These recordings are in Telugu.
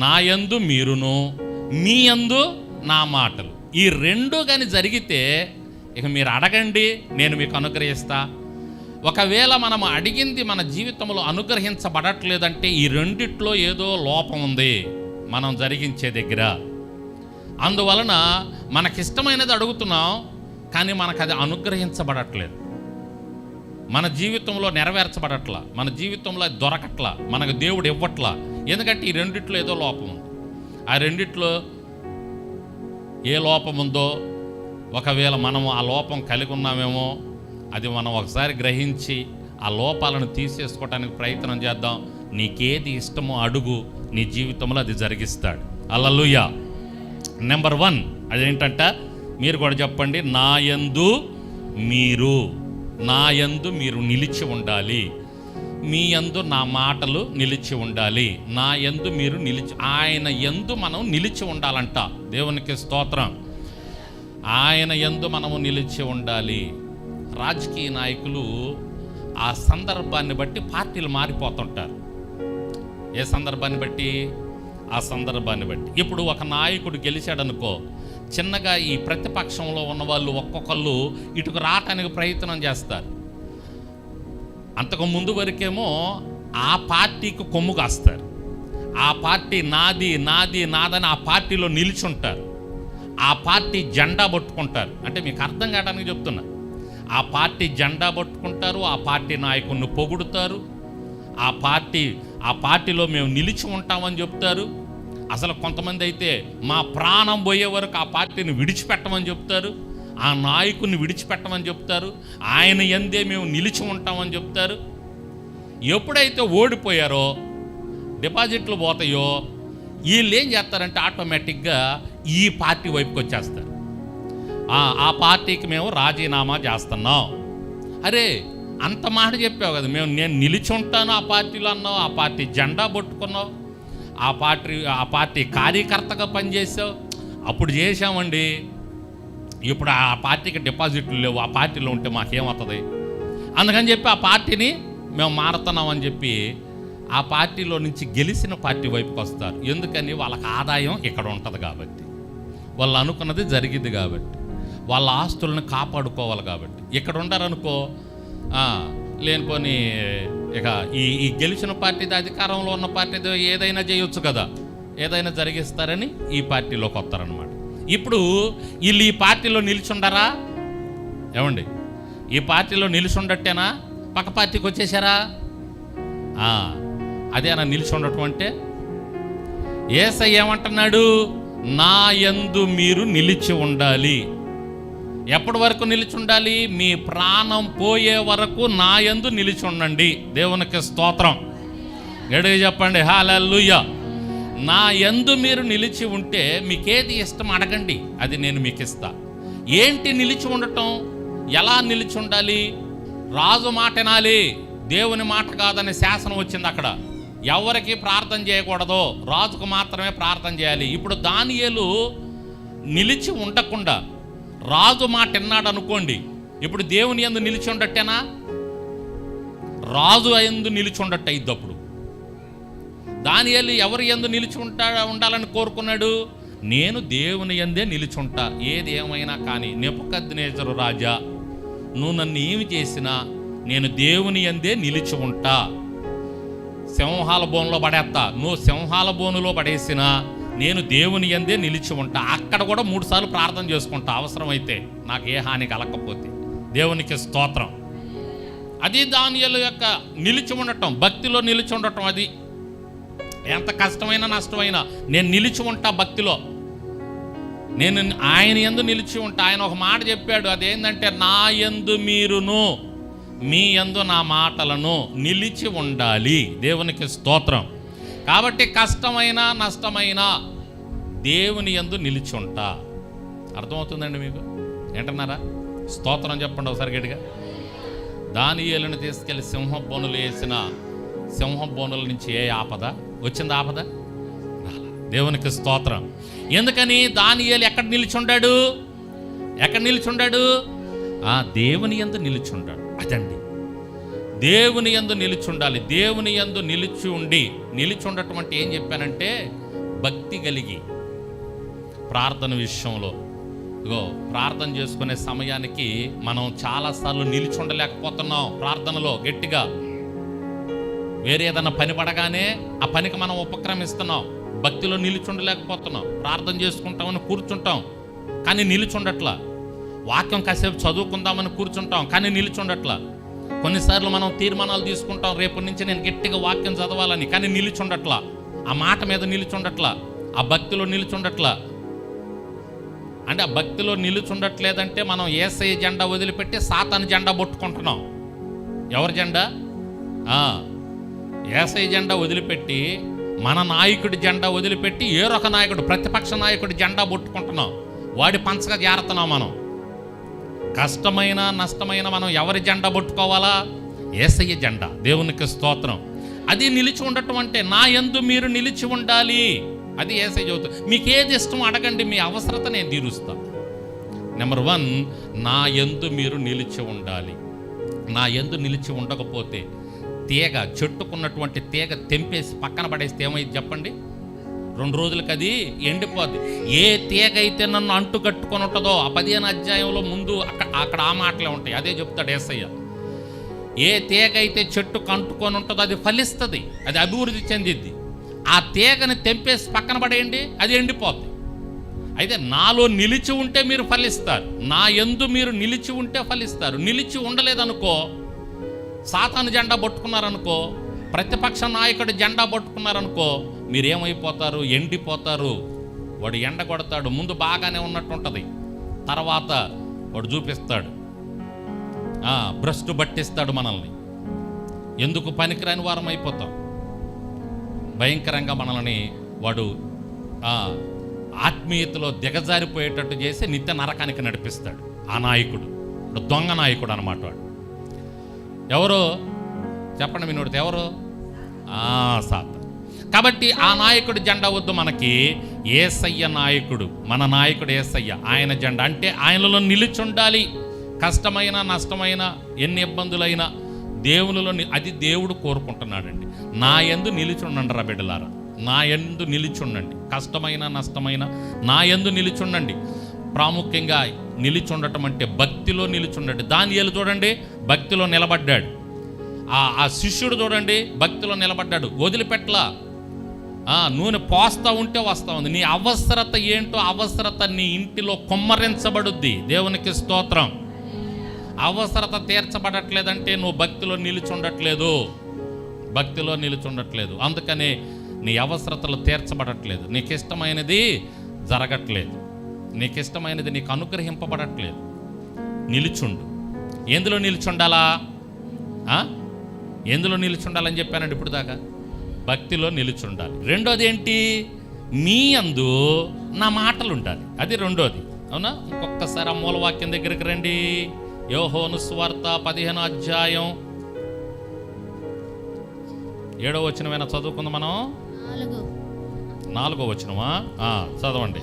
నా యందు మీరును మీ యందు నా మాటలు. ఈ రెండు కానీ జరిగితే ఇక మీరు అడగండి నేను మీకు అనుగ్రహిస్తా. ఒకవేళ మనం అడిగింది మన జీవితంలో అనుగ్రహించబడట్లేదంటే ఈ రెండిట్లో ఏదో లోపం ఉంది మనం జరిగించే దగ్గర. అందువలన మనకిష్టమైనది అడుగుతున్నాం కానీ మనకు అది అనుగ్రహించబడట్లేదు. మన జీవితంలో నెరవేర్చబడట్లా మన జీవితంలో దొరకట్లా మనకు దేవుడు ఇవ్వట్లా ఎందుకంటే ఈ రెండిట్లో ఏదో లోపం ఉంది. ఆ రెండిట్లో ఏ లోపం ఉందో ఒకవేళ మనము ఆ లోపం కలిగి ఉన్నామేమో అది మనం ఒకసారి గ్రహించి ఆ లోపాలను తీసేసుకోవడానికి ప్రయత్నం చేద్దాం. నీకేది ఇష్టమో అడుగు నీ జీవితంలో అది జరిగిస్తాడు. అల్లలుయా నెంబర్ వన్ అదేంటంట? మీరు కూడా చెప్పండి నా యందు మీరు నా యందు మీరు నిలిచి ఉండాలి. మీ యందు నా మాటలు నిలిచి ఉండాలి. నా యందు మీరు నిలిచి ఆయన యందు మనం నిలిచి ఉండాలంట. దేవునికి స్తోత్రం. ఆయన యందు మనము నిలిచి ఉండాలి. రాజకీయ నాయకులు ఆ సందర్భాన్ని బట్టి పార్టీలు మారిపోతుంటారు. ఏ సందర్భాన్ని బట్టి? ఆ సందర్భాన్ని బట్టి. ఇప్పుడు ఒక నాయకుడు గెలిచాడనుకో చిన్నగా ఈ ప్రతిపక్షంలో ఉన్న వాళ్ళు ఒక్కొక్కళ్ళు ఇటుకు రావటానికి ప్రయత్నం చేస్తారు. అంతకు ముందు వరకేమో ఆ పార్టీకి కొమ్ము కాస్తారు. ఆ పార్టీ నాది నాది నాదని ఆ పార్టీలో నిలిచుంటారు. ఆ పార్టీ జెండా పట్టుకుంటారు. అంటే మీకు అర్థం కావడానికి చెప్తున్నా. ఆ పార్టీ జెండా పట్టుకుంటారు ఆ పార్టీ నాయకుడిని పొగుడుతారు ఆ పార్టీ ఆ పార్టీలో మేము నిలిచి ఉంటామని చెప్తారు. అసలు కొంతమంది అయితే మా ప్రాణం పోయే వరకు ఆ పార్టీని విడిచిపెట్టమని చెప్తారు. ఆ నాయకుడిని విడిచిపెట్టమని చెప్తారు. ఆయన ఎందే మేము నిలిచి ఉంటామని చెప్తారు. ఎప్పుడైతే ఓడిపోయారో డిపాజిట్లు పోతాయో వీళ్ళు ఏం చేస్తారంటే ఆటోమేటిక్గా ఈ పార్టీ వైపుకి వచ్చేస్తారు. ఆ, పార్టీకి మేము రాజీనామా చేస్తున్నాం. అరే అంత మాట చెప్పావు కదా మేము నేను నిలిచి ఉంటాను ఆ పార్టీలో అన్నావు ఆ పార్టీ జెండా పట్టుకున్నావు ఆ పార్టీ ఆ పార్టీ కార్యకర్తగా పనిచేసావు అప్పుడు చేశామండి. ఇప్పుడు ఆ పార్టీకి డిపాజిట్లు లేవు ఆ పార్టీలో ఉంటే మాకేమవుతుంది? అందుకని చెప్పి ఆ పార్టీని మేము మారుతున్నామని చెప్పి ఆ పార్టీలో నుంచి గెలిచిన పార్టీ వైపుకి వస్తారు. ఎందుకని? వాళ్ళకి ఆదాయం ఇక్కడ ఉంటుంది కాబట్టి. వాళ్ళు అనుకున్నది జరిగింది కాబట్టి. వాళ్ళ ఆస్తులను కాపాడుకోవాలి కాబట్టి. ఇక్కడ ఉండారనుకో లేనిపోని ఇక ఈ ఈ గెలిచిన పార్టీ అధికారంలో ఉన్న పార్టీ ఏదైనా చేయొచ్చు కదా. ఏదైనా జరిగిస్తారని ఈ పార్టీలోకి వస్తారనమాట ఇప్పుడు వీళ్ళు ఈ పార్టీలో నిలిచుండరా? ఏమండి? ఈ పార్టీలో నిలిచుండట్టేనా పక్క పార్టీకి వచ్చేసారా? అదేనా నిలిచి ఉండటం అంటే? ఏసై ఏమంటున్నాడు? నా యందు మీరు నిలిచి ఉండాలి. ఎప్పటి వరకు నిలిచి ఉండాలి మీ ప్రాణం పోయే వరకు నా యందు నిలిచి ఉండండి. దేవునికి స్తోత్రం. గడిగా చెప్పండి. హాలూయ నా ఎందు మీరు నిలిచి ఉంటే మీకేది ఇష్టం అడగండి అది నేను మీకు ఇస్తా ఏంటి నిలిచి ఉండటం? ఎలా నిలిచి ఉండాలి? రాజు మాట వినాలి దేవుని మాట కాదనే శాసనం వచ్చింది అక్కడ. ఎవరికి ప్రార్థన చేయకూడదు రాజుకు మాత్రమే ప్రార్థన చేయాలి. ఇప్పుడు దానియేలు నిలిచి ఉండకుండా రాజు మాట విన్నాడు అనుకోండి ఇప్పుడు దేవుని ఎందు నిలిచి ఉండట్టేనా రాజు ఎందు నిలిచి ఉండట్టే ఇద్దప్పుడు. దానియలు ఎవరి ఎందు నిలిచి ఉంటా ఉండాలని కోరుకున్నాడు? నేను దేవుని ఎందే నిలుచుంటా ఏది ఏమైనా కానీ నెపకద్నేజరు రాజా నువ్వు నన్ను ఏమి చేసినా నేను దేవుని ఎందే నిలిచి ఉంటా. సింహాల బోన్లో పడేస్తా నువ్వు సింహాల బోనులో పడేసినా నేను దేవుని ఎందే నిలిచి ఉంటా. అక్కడ కూడా మూడు సార్లు ప్రార్థన చేసుకుంటా. అవసరమైతే నాకు ఏ హాని కలగకపోతే. దేవునికి స్తోత్రం. అది దానియలు యొక్క నిలిచి ఉండటం భక్తిలో నిలిచి ఉండటం అది. ఎంత కష్టమైనా నష్టమైనా నేను నిలిచి ఉంటా భక్తిలో. నేను ఆయన ఎందు నిలిచి ఉంటా. ఆయన ఒక మాట చెప్పాడు అదేంటంటే నా ఎందు మీరును మీ యందు నా మాటలను నిలిచి ఉండాలి. దేవునికి స్తోత్రం. కాబట్టి కష్టమైన నష్టమైన దేవుని ఎందు నిలిచి ఉంటా. అర్థమవుతుందండి మీకు? ఏంటన్నారా స్తోత్రం చెప్పండి ఒకసారి గట్టిగా. దానియేలుని తీసుకెళ్ళి సింహ బోనులు వేసిన సింహం బోనుల నుంచి ఏ ఆపద? వచ్చింది ఆపద? దేవునికి స్తోత్రం. ఎందుకని దానియేలు ఎక్కడ నిలిచుండాడు? ఎక్కడ నిలిచుండాడు? ఆ దేవుని ఎందు నిలిచుండాడు. అదండి. దేవుని ఎందు నిలిచుండాలి. దేవుని యందు నిలిచి ఉండి నిలిచి ఉండటం అంటే ఏం చెప్పానంటే భక్తి కలిగి. ప్రార్థన విషయంలో. ఇగో ప్రార్థన చేసుకునే సమయానికి మనం చాలాసార్లు నిలిచి ఉండలేకపోతున్నాం ప్రార్థనలో గట్టిగా. వేరే ఏదైనా పని పడగానే ఆ పనికి మనం ఉపక్రమిస్తున్నాం. భక్తిలో నిలిచి ఉండలేకపోతున్నాం ప్రార్థన చేసుకుంటామని కూర్చుంటాం. కానీ నిలిచి వాక్యం కాసేపు చదువుకుందామని కూర్చుంటాం. కానీ నిలిచి కొన్నిసార్లు మనం తీర్మానాలు తీసుకుంటాం. రేపటి నుంచి నేను గట్టిగా వాక్యం చదవాలని. కానీ నిలిచి ఆ మాట మీద నిలిచి ఆ భక్తిలో నిలిచి అంటే ఆ భక్తిలో నిలుచుండట్లేదంటే మనం ఏసఐ జెండా వదిలిపెట్టి సాతాను జెండా పట్టుకుంటున్నాం. ఎవరి జెండా? ఏసై జెండా వదిలిపెట్టి మన నాయకుడి జెండా వదిలిపెట్టి ఏరొక నాయకుడు ప్రతిపక్ష నాయకుడి జెండా పట్టుకుంటున్నాం. వాడి పంచగా చేరుతున్నాం మనం. కష్టమైన నష్టమైన మనం ఎవరి జెండా పట్టుకోవాలా? ఏసయ్య జెండా. దేవునికి స్తోత్రం. అది నిలిచి ఉండటం అంటే నా ఎందు మీరు నిలిచి ఉండాలి. అది ఏసై చదువుతుంది మీకు ఏది ఇష్టం అడగండి మీ అవసరత నేను తీరుస్తా. నెంబర్ వన్ నా ఎందు మీరు నిలిచి ఉండాలి. నా ఎందు నిలిచి ఉండకపోతే తీగ చెట్టుకున్నటువంటి తీగ తెంపేసి పక్కన పడేస్తే ఏమైంది చెప్పండి? రెండు రోజులకి అది ఎండిపోద్ది. ఏ తీగ అయితే నన్ను అంటు కట్టుకొని ఉంటుందో ఆ పదిహేను అధ్యాయంలో ముందు అక్కడ అక్కడ ఆ మాటలే ఉంటాయి. అదే చెప్తాడు ఏసయ్య. ఏ తీగ అయితే చెట్టు కంటుకొని ఉంటుందో అది ఫలిస్తుంది అది అభివృద్ధి చెందిద్ది. ఆ తీగని తెంపేసి పక్కన పడేయండి అది ఎండిపోద్ది. అయితే నాలో నిలిచి ఉంటే మీరు ఫలిస్తారు. నా ఎందు మీరు నిలిచి ఉంటే ఫలిస్తారు. నిలిచి ఉండలేదనుకో సాతాను జెండా పట్టుకున్నారనుకో ప్రతిపక్ష నాయకుడు జెండా పట్టుకున్నారనుకో మీరేమైపోతారు? ఎండిపోతారు. వాడు ఎండ కొడతాడు. ముందు బాగానే ఉన్నట్టు ఉంటుంది తర్వాత వాడు చూపిస్తాడు. భ్రష్టు పట్టిస్తాడు మనల్ని. ఎందుకు పనికిరాని వారం అయిపోతాం? భయంకరంగా మనల్ని వాడు ఆత్మీయతలో దిగజారిపోయేటట్టు చేసి నిత్య నరకానికి నడిపిస్తాడు. ఆ నాయకుడు. దొంగ నాయకుడు అనమాట వాడు. ఎవరు? చెప్పండి వినోడితే ఎవరు? సాత్ కాబట్టి ఆ నాయకుడు జెండా వద్దు మనకి. ఏసయ్య నాయకుడు మన నాయకుడు ఏసయ్య ఆయన జెండా. అంటే ఆయనలో నిలుచుండాలి. కష్టమైన నష్టమైన ఎన్ని ఇబ్బందులైనా దేవునిలో అది దేవుడు కోరుకుంటున్నాడండి. నా ఎందు నిలుచుండండి రా బిడ్డలారా. నా ఎందు నిలుచుండండి. కష్టమైన నష్టమైన నా ఎందు నిలుచుండండి. ప్రాముఖ్యంగా నిలిచుండటం అంటే భక్తిలో నిలిచి దాని దానియేలు చూడండి భక్తిలో నిలబడ్డాడు. ఆ ఆ శిష్యుడు చూడండి భక్తిలో నిలబడ్డాడు. వదిలిపెట్టలా. నూనె పోస్తా ఉంటే వస్తా ఉంది. నీ అవసరత ఏంటో అవసరత నీ ఇంటిలో కుమ్మరించబడుద్ది. దేవునికి స్తోత్రం. అవసరత తీర్చబడట్లేదంటే నువ్వు భక్తిలో నిలుచుండట్లేదు. భక్తిలో నిలుచుండట్లేదు. అందుకనే నీ అవసరతలు తీర్చబడట్లేదు. నీకు ఇష్టమైనది జరగట్లేదు. నీకు ఇష్టమైనది నీకు అనుగ్రహింపబడట్లేదు నిలుచుండు. ఎందులో నిలుచుండాలా? ఎందులో నిలుచుండాలని చెప్పానండి ఇప్పుడు దాకా భక్తిలో నిలుచుండాలి. రెండోది ఏంటి మీ అందు నా మాటలు ఉండాలి అది రెండోది. అవునా? ఇంకొకసారి ఆ మూలవాక్యం దగ్గరికి రండి. యోహోను స్వార్త పదిహేను అధ్యాయం ఏడో వచనమైనా చదువుకుందాం మనం? నాలుగు. ఆ, చదవండి.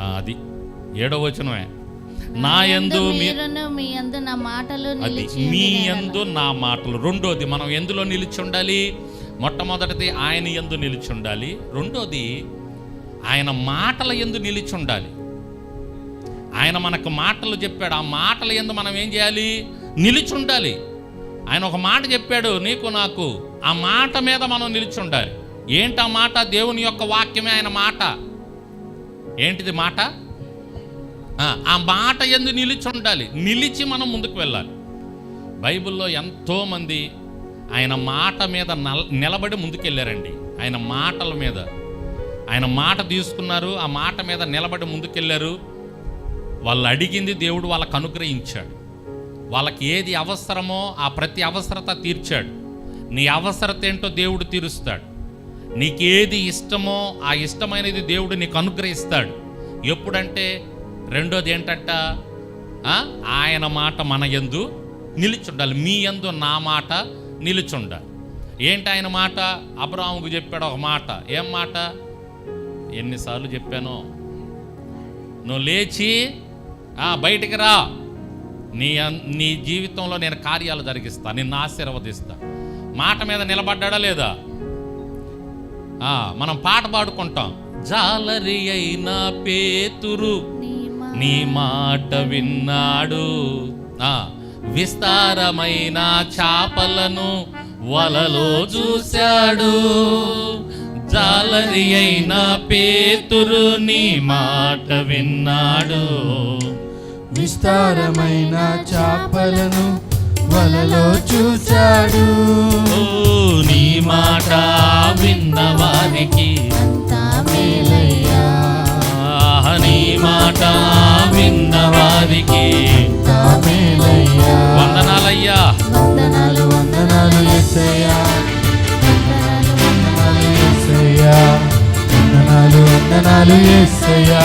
అది ఏడో వచనమే. నా యందు మీ యందు నా మాటలు అది మీ యందు నా మాటలు. రెండోది మనం ఎందులో నిలిచి ఉండాలి? మొట్టమొదటిది ఆయన ఎందు నిలిచి ఉండాలి. రెండోది ఆయన మాటల ఎందు నిలిచి ఉండాలి. ఆయన మనకు మాటలు చెప్పాడు. ఆ మాటల ఎందు మనం ఏం చేయాలి? నిలిచి ఉండాలి. ఆయన ఒక మాట చెప్పాడు నీకు నాకు. ఆ మాట మీద మనం నిలిచి ఉండాలి. ఏంటి ఆ మాట? దేవుని యొక్క వాక్యమే ఆయన మాట. ఏంటిది మాట? ఆ, మాట ఎందు నిలిచి ఉండాలి. నిలిచి మనం ముందుకు వెళ్ళాలి. బైబిల్లో ఎంతోమంది ఆయన మాట మీద నల నిలబడి ముందుకెళ్ళారండి. ఆయన మాటల మీద. ఆయన మాట తీసుకున్నారు ఆ మాట మీద నిలబడి ముందుకెళ్ళారు. వాళ్ళు అడిగింది దేవుడు వాళ్ళకు అనుగ్రహించాడు. వాళ్ళకి ఏది అవసరమో ఆ ప్రతి అవసరత తీర్చాడు. నీ అవసరత ఏంటో దేవుడు తీరుస్తాడు. నీకేది ఇష్టమో ఆ ఇష్టమైనది దేవుడు నీకు అనుగ్రహిస్తాడు. ఎప్పుడంటే రెండోది ఏంటంట? ఆయన మాట మన యందు నిలిచుండాలి. మీ ఎందు నా మాట నిలిచుండాలి. ఏంటి ఆయన మాట? అబ్రాముకు చెప్పాడు ఒక మాట. ఏం మాట? ఎన్నిసార్లు చెప్పానో? నువ్వు లేచి బయటికి రా. నీ నీ జీవితంలో నేను కార్యాలు జరిగిస్తా నిన్ను ఆశీర్వదిస్తా. మాట మీద నిలబడ్డా లేదా? మనం పాట పాడుకుంటాం. జాలరి అయిన పేతురు నీ మాట విన్నాడు. ఆ విస్తారమైన చాపలను వలలో చూశాడు. జాలరి అయిన పేతురు నీ మాట విన్నాడు. విస్తారమైన చాపలను వలలో చూశాడు ఓ నీ మాట విన్న వారికి నీ మాట విన్న వారికి వందనాలయ్యా. వందనాలు వందనాలు యేసయ్యా వందనాలు వందనాలు యేసయ్యా వందనాలు వందనాలు యేసయ్యా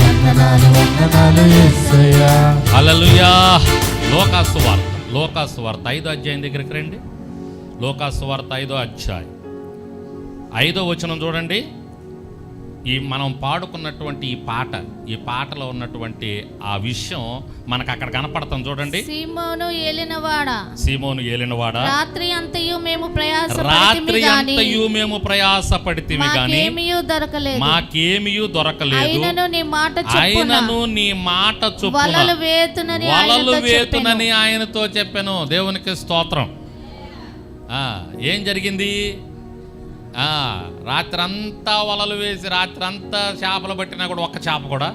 వందనాలు వందనాలు యేసయ్యా అలలుయా లోకాసు వార్త. లోకాసువార్త ఐదో అధ్యాయం దగ్గరికి రండి. లోకాసువార్త ఐదో అధ్యాయం. ఐదో వచనం చూడండి. ఈ మనం పాడుకున్నటువంటి ఈ పాట ఈ పాటలో ఉన్నటువంటి ఆ విషయం మనకు అక్కడ కనపడతాం చూడండి. సీమోను ఏలినవాడా? సీమోను ఏలినవాడ? రాత్రి అంతయు మేము ప్రయాసపడితిమి రాత్రి అంతయు మేము ప్రయాసపడితిమి గాని మాకేమీయూ దొరకలేదు. మాకేమియూ దొరకలేదు. అయినను నీ మాట చొప్పున ఆయనను నీ మాట చొప్పున వలలు వేతునని వలలు ఆయనతో చెప్పెను. వేతునని ఆయనతో చెప్పాను. దేవునికి స్తోత్రం. ఆ, ఏం జరిగింది? రాత్రంతా వలలు వేసి రాత్రంతా చేపలు పట్టినా కూడా ఒక్క చేప కూడా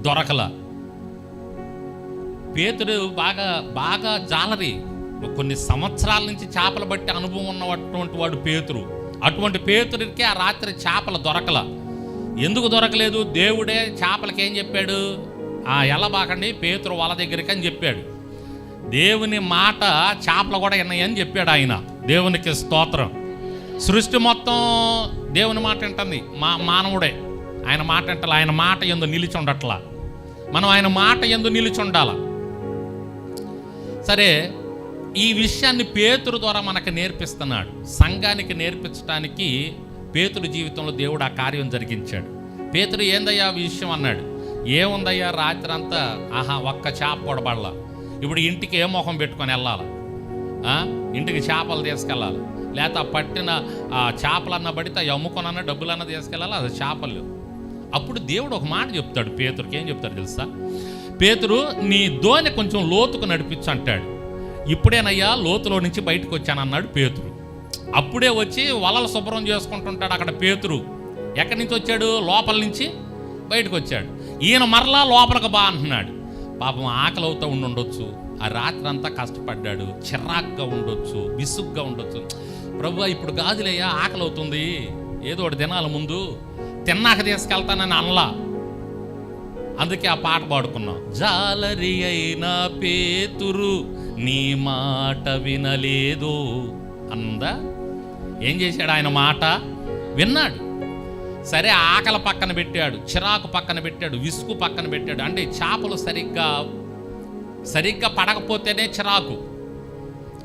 దొరకల. పేతుడు బాగా బాగా జాలరి. కొన్ని సంవత్సరాల నుంచి చేపలు పట్టి అనుభవం ఉన్నటువంటి వాడు పేతురు అటువంటి పేతుడికి ఆ రాత్రి చేపలు దొరకల. ఎందుకు దొరకలేదు? దేవుడే చేపలకి ఏం చెప్పాడు? ఆ ఎలబాకండి పేతురు వల దగ్గరికి అని చెప్పాడు. దేవుని మాట చేపలు కూడా విన్నాయని చెప్పాడు ఆయన. దేవునికి స్తోత్రం. సృష్టి మొత్తం దేవుని మాట వింటుంది. మా మానవుడే. ఆయన మాట వింటాల? ఆయన మాట ఎందు నిలిచి ఉండట్లా? మనం ఆయన మాట ఎందు నిలిచి ఉండాల? సరే ఈ విషయాన్ని పేతురు ద్వారా మనకు నేర్పిస్తున్నాడు. సంఘానికి నేర్పించడానికి పేతురు జీవితంలో దేవుడు ఆ కార్యం జరిగించాడు. పేతురు ఏందయ్యా ఆ విషయం అన్నాడు. ఏముందయ్యా రాత్రి అంతా ఆహా ఒక్క చేప కూడా ఇప్పుడు ఇంటికి ఏ మొహం పెట్టుకొని వెళ్ళాలి? ఇంటికి చేపలు తీసుకెళ్ళాలి? లేకపోతే పట్టిన ఆ చేపలన్న పడితే అవి అమ్ముకొనన్న డబ్బులన్న తీసుకెళ్ళాలి? అది చేపలు లేవు. అప్పుడు దేవుడు ఒక మాట చెప్తాడు పేతురికి. ఏం చెప్తాడు తెలుసా? పేతురు నీ దోని కొంచెం లోతుకు నడిపించు అంటాడు. ఇప్పుడేనయ్యా లోతులో నుంచి బయటకు వచ్చానన్నాడు పేతురు. అప్పుడే వచ్చి వలలు శుభ్రం చేసుకుంటుంటాడు అక్కడ పేతురు. ఎక్కడి నుంచి వచ్చాడు? లోపల నుంచి బయటకు వచ్చాడు. ఈయన మరలా లోపలికి బా అంటున్నాడు. పాపం ఆకలి అవుతూ ఉండుండొచ్చు. ఆ రాత్రి అంతా కష్టపడ్డాడు. చిరాగ్గా ఉండొచ్చు. విసుగ్గా ఉండొచ్చు. ప్రభు ఇప్పుడు గాజులేయా ఆకలి అవుతుంది ఏదో ఒకటి దినాల ముందు. తిన్నాక తీసుకెళ్తానని అనలా. అందుకే ఆ పాట పాడుకున్నాం. జాలరి అయిన పేతురు నీ మాట వినలేదు అందా. ఏం చేశాడు ఆయన మాట? విన్నాడు. సరే ఆకలి పక్కన పెట్టాడు చిరాకు పక్కన పెట్టాడు విసుగు పక్కన పెట్టాడు. అంటే చేపలు సరిగ్గా సరిగ్గా పడకపోతేనే చిరాకు.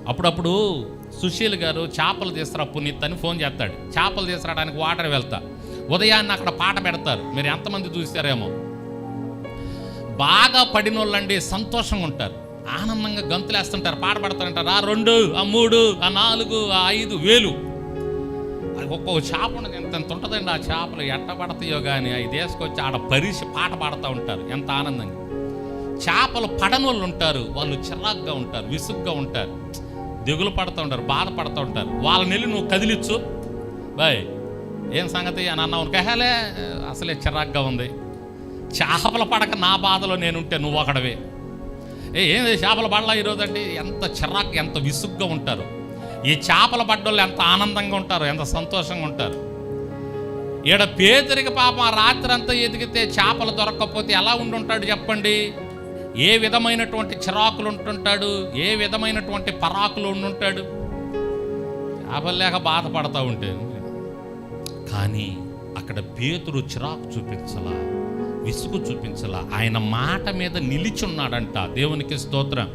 అప్పుడప్పుడు సుశీల్ గారు చేపలు తీసుకురా పునీత్ అని ఫోన్ చేస్తాడు. చేపలు తీసుకురావడానికి వాటర్ వెళ్తా. ఉదయాన్నే అక్కడ పాట పెడతారు. మీరు ఎంతమంది చూసారేమో. బాగా పడిన వాళ్ళండి సంతోషంగా ఉంటారు. ఆనందంగా గంతులేస్తుంటారు. పాట పడుతుంటారు ఆ రెండు ఆ మూడు ఆ నాలుగు ఆ ఐదు వేలు. అది ఒక్కొక్క చేప ఉండదు ఎంత ఎంత ఉంటుందండి ఆ చేపలు? ఎట్ట పడతాయో కానీ అవి తీసుకొచ్చి ఆడ పరిసి పాట పాడుతూ ఉంటారు. ఎంత ఆనందంగా. చేపలు పడనోళ్ళు ఉంటారు. వాళ్ళు చిరాగ్గా ఉంటారు. విసుగ్గా ఉంటారు. దిగులు పడుతూ ఉంటారు బాధపడుతూ ఉంటారు. వాళ్ళని వెళ్ళి నువ్వు కదిలిచ్చు. బాయ్ ఏం సంగతి అని అన్నావు కహాలే అసలే చిరాగ్గా ఉంది. చేపల పడక నా బాధలో నేనుంటే నువ్వు ఒకడవే. ఏ ఏంది చేపల పడలా ఈరోజు అంటే ఎంత చిరాకు ఎంత విసుగ్గా ఉంటారు. ఈ చేపల పడ్డోళ్ళు ఎంత ఆనందంగా ఉంటారు ఎంత సంతోషంగా ఉంటారు. ఈడ పేదరికి పాపం రాత్రంతా రాత్రి అంతా ఎదిగితే చేపలు దొరకకపోతే ఎలా ఉండుంటాడు చెప్పండి. ఏ విధమైనటువంటి చిరాకులు ఉంటుంటాడు? ఏ విధమైనటువంటి పరాకులు ఉండుంటాడు? లేక బాధపడతా ఉంటే కానీ అక్కడ పేతురు చిరాకు చూపించలా విసుగు చూపించలా ఆయన మాట మీద నిలిచున్నాడంట దేవునికి స్తోత్రం.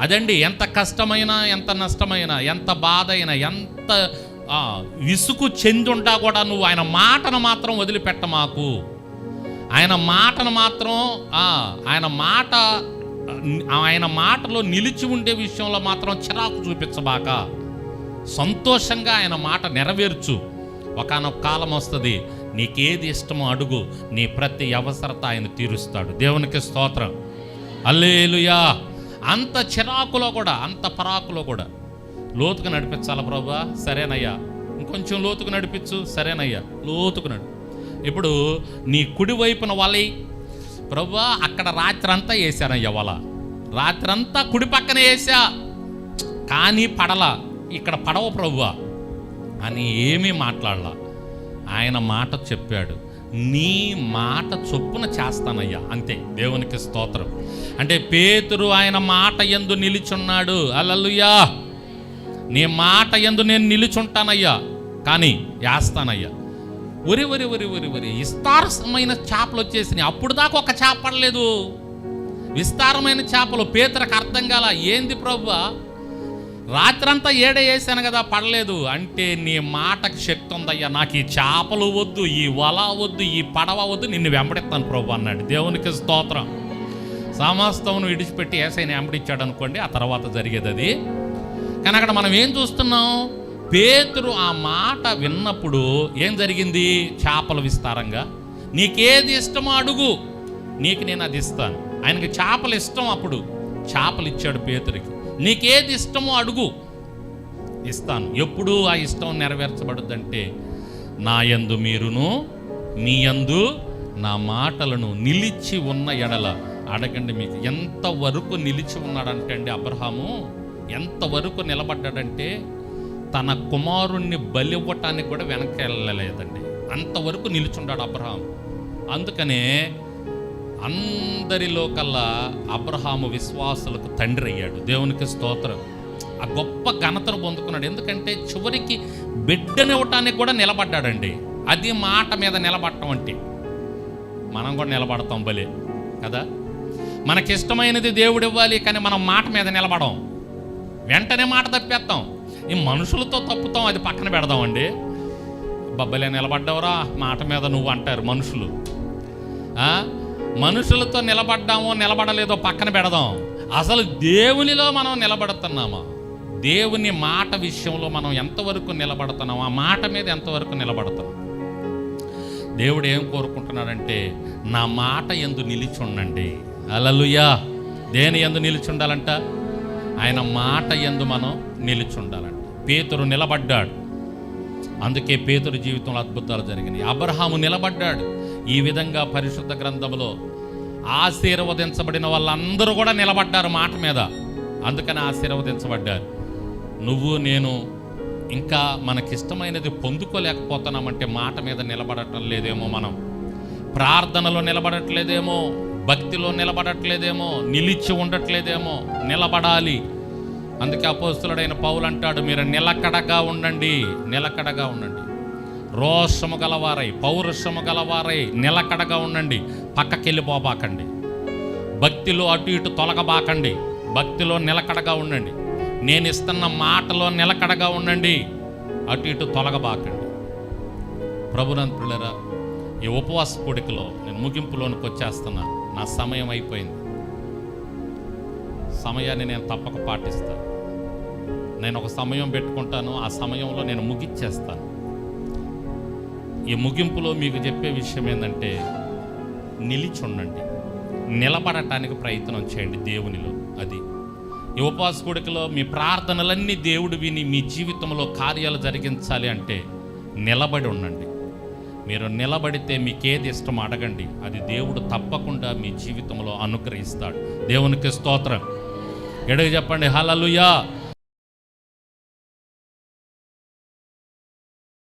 అదండి ఎంత కష్టమైనా ఎంత నష్టమైనా ఎంత బాధ అయినా ఎంత విసుగు చెందుంటా కూడా నువ్వు ఆయన మాటను మాత్రం వదిలిపెట్ట మాకు ఆయన మాటను మాత్రం ఆయన మాట ఆయన మాటలో నిలిచి ఉండే విషయంలో మాత్రం చిరాకు చూపించబాక సంతోషంగా ఆయన మాట నెరవేర్చు. ఒకనొక కాలం వస్తుంది నీకేది ఇష్టమో అడుగు నీ ప్రతి అవసరత ఆయన తీరుస్తాడు. దేవునికి స్తోత్రం. అల్లేలుయా అంత చిరాకులో కూడా అంత పరాకులో కూడా. లోతుకు నడిపించాలా ప్రభా? సరేనయ్యా. ఇంకొంచెం లోతుకు నడిపించు సరేనయ్యా. లోతుకు నడు ఇప్పుడు నీ కుడి వైపున వలై. ప్రభా అక్కడ రాత్రంతా వేసానయ్యా వల. రాత్రంతా కుడి పక్కన వేసా కానీ పడల. ఇక్కడ పడవ ప్రభువా అని ఏమీ మాట్లాడలా. ఆయన మాట చెప్పాడు. నీ మాట చొప్పున చేస్తానయ్యా. అంతే. దేవునికి స్తోత్రం. అంటే పేతురు ఆయన మాట ఎందు నిలిచున్నాడు. అలలుయా నీ మాట ఎందు నేను నిలుచుంటానయ్యా. కానీ వేస్తానయ్యా. ఒరి ఒరి ఒరి ఒరి ఒరి విస్తారమైన చేపలు వచ్చేసినాయి. అప్పుడు దాకా ఒక చేప పడలేదు. విస్తారమైన చేపలు. పేతరకు అర్థం కాల ఏంది ప్రభు? రాత్రంతా ఏడ వేసాను కదా పడలేదు. అంటే నీ మాటకు శక్తి ఉందయ్యా. నాకు ఈ చేపలు వద్దు ఈ వల వద్దు ఈ పడవ వద్దు నిన్ను వెంబడిస్తాను ప్రభు అన్నాడు. దేవునికి స్తోత్రం. సమస్తమును విడిచిపెట్టి ఏసైని వెంబడిచ్చాడు అనుకోండి ఆ తర్వాత జరిగేది అది. కానీ అక్కడ మనం ఏం చూస్తున్నాం? పేతురు ఆ మాట విన్నప్పుడు ఏం జరిగింది? చేపలు విస్తారంగా. నీకేది ఇష్టమో అడుగు. నీకు నేను అది ఇస్తాను. ఆయనకి చేపలు ఇష్టం అప్పుడు. చేపలు ఇచ్చాడు పేతురికి. నీకేది ఇష్టమో అడుగు. ఇస్తాను. ఎప్పుడు ఆ ఇష్టం నెరవేర్చబడుద్దంటే నా యందు మీరును మీ యందు నా మాటలను నిలిచి ఉన్న ఎడల. అడగండి మీకు ఎంతవరకు నిలిచి ఉన్నాడంటే అండి అబ్రహాము? ఎంతవరకు నిలబడ్డాడంటే తన కుమారుణ్ణి బలివ్వటానికి కూడా వెనక్కి వెళ్ళలేదండి. అంతవరకు నిలుచున్నాడు అబ్రహాం అందుకనే అందరిలో కల్లా అబ్రహాము విశ్వాసులకు తండ్రి అయ్యాడు. దేవునికి స్తోత్రం. ఆ గొప్ప ఘనతను పొందుకున్నాడు. ఎందుకంటే చివరికి బిడ్డనివ్వటానికి కూడా నిలబడ్డాడండి. అది మాట మీద నిలబడటం అంటే. మనం కూడా నిలబడతాం బలే కదా? మనకిష్టమైనది దేవుడు ఇవ్వాలి కానీ మనం మాట మీద నిలబడం. వెంటనే మాట తప్పేస్తాం ఈ మనుషులతో తప్పుతాం అది పక్కన పెడదామండి. బబ్బలే నిలబడ్డావురా మాట మీద నువ్వు అంటారు మనుషులు. మనుషులతో నిలబడ్డామో నిలబడలేదో పక్కన పెడదాం. అసలు దేవునిలో మనం నిలబడుతున్నామా? దేవుని మాట విషయంలో మనం ఎంతవరకు నిలబడుతున్నాం ఆ మాట మీద ఎంతవరకు నిలబడుతున్నాం? దేవుడు ఏం కోరుకుంటున్నాడంటే నా మాట ఎందు నిలిచి ఉండండి. అలలుయా దేని ఎందు నిలిచి ఉండాలంట? ఆయన మాట ఎందు మనం నిలిచి పేతురు నిలబడ్డాడు. అందుకే పేతురు జీవితంలో అద్భుతాలు జరిగినాయి. అబ్రహాము నిలబడ్డాడు. ఈ విధంగా పరిశుద్ధ గ్రంథంలో ఆశీర్వదించబడిన వాళ్ళందరూ కూడా నిలబడ్డారు మాట మీద. అందుకని ఆశీర్వదించబడ్డారు. నువ్వు నేను ఇంకా మనకిష్టమైనది పొందుకోలేకపోతున్నామంటే మాట మీద నిలబడటం లేదేమో మనం. ప్రార్థనలో నిలబడట్లేదేమో భక్తిలో నిలబడట్లేదేమో నిలిచి ఉండట్లేదేమో నిలబడాలి. అందుకే అపోస్తులుడైన పౌలు అంటాడు మీరు నిలకడగా ఉండండి నిలకడగా ఉండండి. రోషము గలవారై పౌరుషము గలవారై నిలకడగా ఉండండి. పక్కకెళ్ళిపోబాకండి భక్తిలో అటు ఇటు తొలగబాకండి. భక్తిలో నిలకడగా ఉండండి. నేను ఇస్తున్న మాటలో నిలకడగా ఉండండి. అటు ఇటు తొలగబాకండి. ప్రభునంతులరా ఈ ఉపవాస కూడికలో నేను ముగింపులోనికి వచ్చేస్తున్నా. నా సమయం అయిపోయింది. సమయాన్ని నేను తప్పక పాటిస్తాను. నేను ఒక సమయం పెట్టుకుంటాను ఆ సమయంలో నేను ముగిచ్చేస్తాను ఈ ముగింపులో మీకు చెప్పే విషయం ఏంటంటే నిలిచి ఉండండి నిలబడటానికి ప్రయత్నం చేయండి దేవునిలో. అది. ఈ ఉపవాసకుడికలో మీ ప్రార్థనలన్నీ దేవుడు విని మీ జీవితంలో కార్యాలు జరిగించాలి అంటే నిలబడి ఉండండి. మీరు నిలబడితే మీకేది ఇష్టం అడగండి. అది దేవుడు తప్పకుండా మీ జీవితంలో అనుగ్రహిస్తాడు. దేవునికి స్తోత్రం. ఎడగ చెప్పండి. హలలుయా